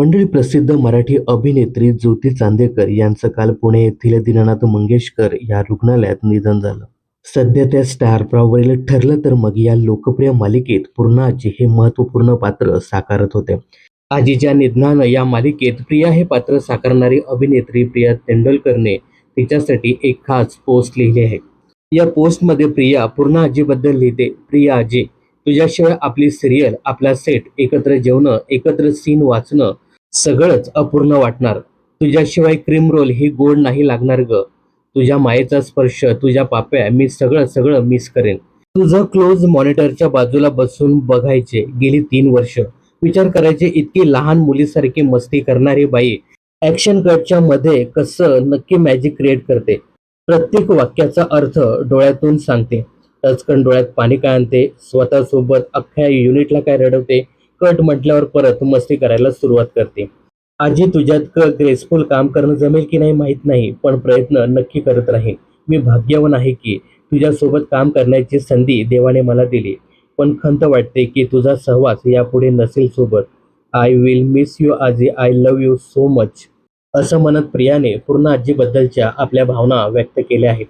मंडळी प्रसिद्ध मराठी अभिनेत्री ज्योती चांदेकर यांचं काल पुणे येथील दीनानाथ मंगेशकर या रुग्णालयात निधन झालं. सध्या त्या स्टार प्रॉवरील ठरलं तर मग या लोकप्रिय मालिकेत पूर्णाची हे महत्त्वपूर्ण पात्र साकारत होते. आजीच्या निधनानं या मालिकेत प्रिया हे पात्र साकारणारी अभिनेत्री प्रिया तेंडुलकरने तिच्यासाठी एक खास पोस्ट लिहिली आहे. या पोस्टमध्ये प्रिया पूर्ण आजीबद्दल लिहिते प्रिया आजी तुझ्याशिवाय आपली सिरियल आपला सेट एकत्र जेवणं एकत्र सीन वाचणं सगळंच अपूर्ण वाटणार. तुझ्याशिवाय क्रीम रोल ही गोड नाही लागणार ग. तुझ्या मायेचा स्पर्श तुझ्या पाप्या मी सगळं सगळं मिस करेन. तुझं क्लोज मॉनिटरच्या बाजूला बसून बघायचे गेली तीन वर्ष. विचार करायचे इतकी लहान मुलीसारखी मस्ती करणारी बाई ऍक्शन कटच्या मध्ये कसं नक्की मॅजिक क्रिएट करते. प्रत्येक वाक्याचा अर्थ डोळ्यातून सांगते. टचकन डोळ्यात पाणी काय आणते स्वतःसोबत अख्ख्या युनिटला काय रडवते कट म्हटल्यावर परत मस्ती करायला सुरुवात करते. आजी तुझ्यात क ग्रेसफुल काम करणं जमेल की नाही माहीत नाही पण प्रयत्न नक्की करत राहीन. मी भाग्यवान आहे की तुझ्यासोबत काम करण्याची संधी देवाने मला दिली. पण खंत वाटते की तुझा सहवास यापुढे नसेल सोबत. आय विल मिस यू आजी. I love you so much असं म्हणत प्रियाने पूर्ण आजीबद्दलच्या आपल्या भावना व्यक्त केल्या आहेत.